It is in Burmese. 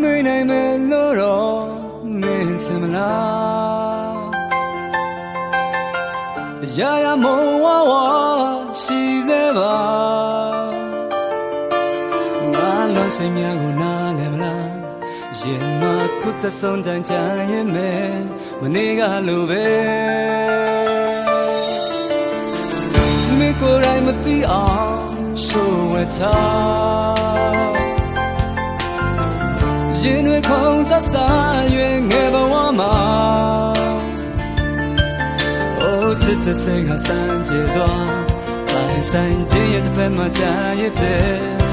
မေးနိုင်မယ်လို့တော့မင်းချင်မလားအရာရာမုံဝါဝါရှိစေပါငါလွန်စိတ်များကိုနားလည်မလားရင်မခုတ်တဲ့ဆုံးတန်ချင်ရင်မယ်မနေ့ကလိုပဲမင်းကိုယ်တိုင်မသိအောင်ရှိုးဝဲထား ရင်တွေခုန်သက်စားရွယ်ငယ်ဘဝမှာအိုးချစ်တဲ့စိတ်ဟာစမ်းကြယ်စွာတိုင်းဆိုင်ခြင်းရဲ့တစ်ဖက်မှာကြာရတဲ့ Whoa